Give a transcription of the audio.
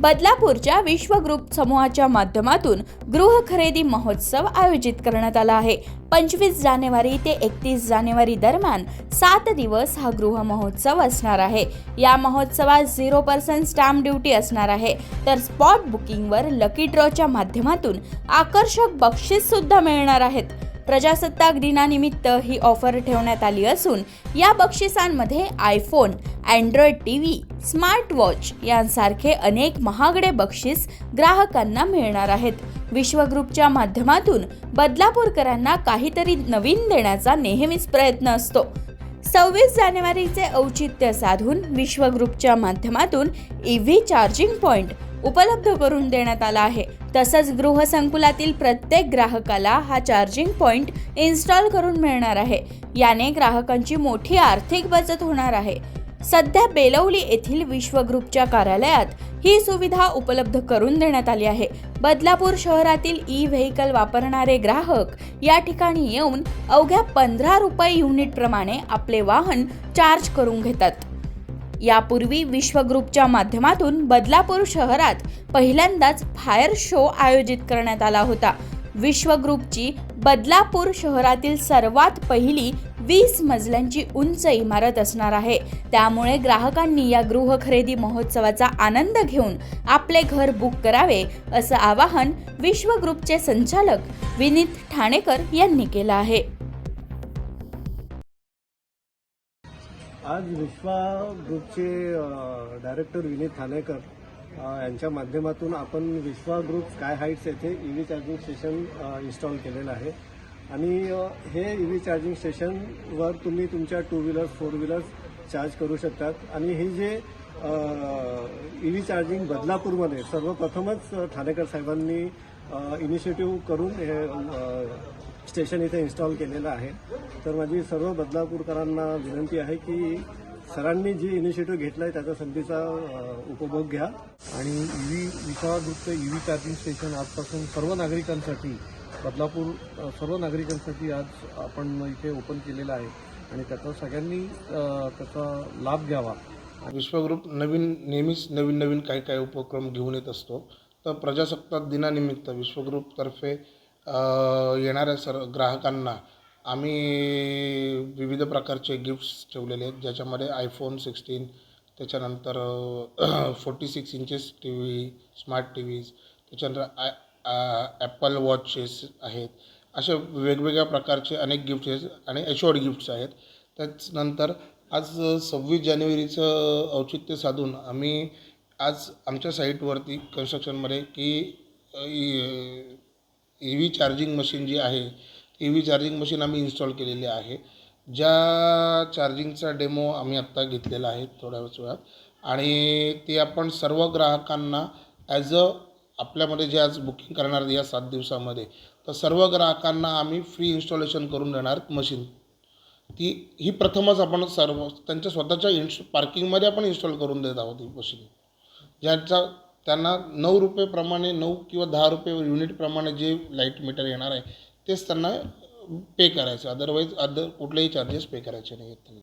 बदलापूरच्या विश्व ग्रुप समूहाच्या माध्यमातून गृह खरेदी महोत्सव आयोजित करण्यात आला आहे. पंचवीस जानेवारी ते एकतीस जानेवारी दरम्यान सात दिवस हा गृह महोत्सव असणार आहे. या महोत्सवात झिरो पर्सेंट स्टॅम्प ड्युटी असणार आहे. तर स्पॉट बुकिंगवर लकी ड्रॉच्या माध्यमातून आकर्षक बक्षीस सुद्धा मिळणार आहेत. प्रजासत्ताक दिनानिमित्त ही ऑफर ठेवण्यात आली असून या बक्षिसांमध्ये iPhone Android T V smart watch यांसारखे अनेक महागडे बक्षीस ग्राहकांना मिळणार आहेत. विश्वग्रुपच्या माध्यमातून बदलापूरकरांना काहीतरी नवीन देण्याचा नेहमीच प्रयत्न असतो. सव्वीस जानेवारीचे औचित्य साधून विश्वग्रुपच्या माध्यमातून ई व्ही चार्जिंग पॉईंट उपलब्ध करून देण्यात आला आहे. तसंच गृहसंकुलातील प्रत्येक ग्राहकाला हा चार्जिंग पॉइंट इन्स्टॉल करून मिळणार आहे. याने ग्राहकांची मोठी आर्थिक बचत होणार आहे. सध्या बेलवली येथील विश्वग्रुपच्या कार्यालयात ही सुविधा उपलब्ध करून देण्यात आली आहे. बदलापूर शहरातील ई व्हेकल वापरणारे ग्राहक या ठिकाणी येऊन अवघ्या पंधरा रुपये युनिट प्रमाणे आपले वाहन चार्ज करून घेतात. यापूर्वी विश्वग्रुपच्या माध्यमातून बदलापूर शहरात पहिल्यांदाच फायर शो आयोजित करण्यात आला होता. विश्वग्रुपची बदलापूर शहरातील सर्वात पहिली वीस मजल्यांची उंच इमारत असणार आहे. त्यामुळे ग्राहकांनी या गृह खरेदी महोत्सवाचा आनंद घेऊन आपले घर बुक करावे असं आवाहन विश्वग्रुपचे संचालक विनीत ठाणेकर यांनी केलं आहे. आज विश्वा ग्रुपचे डायरेक्टर विनीत ठाणेकर यांच्या माध्यमातून आपण विश्वा ग्रुप स्काय हाईट्स येथे ईव्ही चार्जिंग स्टेशन इन्स्टॉल केलेलं आहे. आणि हे ईव्ही चार्जिंग स्टेशनवर तुम्ही तुमच्या two wheelers four wheelers charge करू शकतात. आणि हे जे ईव्ही चार्जिंग बदलापूरमध्ये सर्वप्रथमच ठाणेकर साहेबांनी इनिशिएटिव्ह करून हे स्टेशन इथे इन्स्टॉल केलेलं आहे. तर माझी सर्व बदलापूरकरांना विनंती आहे की सरांनी जी इनिशिएटिव्ह घेतला आहे त्याचा संधीचा उपभोग घ्या. आणि ईव्ही विशाळा ग्रुपचं ईव्ही चार्जिंग स्टेशन आजपासून सर्व नागरिकांसाठी बदलापूर सर्व नागरिकांसाठी आज आपण इथे ओपन केलेलं आहे. आणि त्याचा सगळ्यांनी त्याचा लाभ घ्यावा. विश्वग्रुप नवीन नेहमीच नवीन नवीन काही काही उपक्रम घेऊन येत असतो. तर प्रजासत्ताक दिनानिमित्त विश्वग्रुपतर्फे येणाऱ्या सर्व ग्राहकांना आम्ही विविध प्रकारचे गिफ्ट्स ठेवलेले आहेत. ज्याच्यामध्ये आयफोन सिक्स्टीन त्याच्यानंतर forty six inches T V smart T Vs त्याच्यानंतर आय ॲपल वॉचेस आहेत. अशा वेगवेगळ्या प्रकारचे अनेक गिफ्ट्स आणि एशोर्ड गिफ्ट्स आहेत. त्याचनंतर आज सव्वीस जानेवारीचं औचित्य साधून आम्ही आज आमच्या साईटवरती कन्स्ट्रक्शनमध्ये की ई व्ही चार्जिंग मशीन जी आहे ई व्ही चार्जिंग मशीन आम्ही इन्स्टॉल केलेली आहे. ज्या चार्जिंगचा डेमो आम्ही आत्ता घेतलेला आहे थोड्या वेळात. आणि ते आपण सर्व ग्राहकांना ॲज अ आपल्यामध्ये जे आज बुकिंग करणार या सात दिवसामध्ये तर सर्व ग्राहकांना आम्ही फ्री इन्स्टॉलेशन करून देणार मशीन ती ही प्रथमच आपण सर्व त्यांच्या स्वतःच्या इन्स्ट पार्किंगमध्ये आपण इन्स्टॉल करून देत आहोत ही मशीन ज्यांचा त्यांना नऊ रुपयेप्रमाणे नऊ किंवा दहा रुपये युनिटप्रमाणे जे लाइट मीटर येणार आहे तेच त्यांना पे करायचं. अदरवाईज अदर कुठलेही चार्जेस पे करायचे नाही आहेत त्यांना.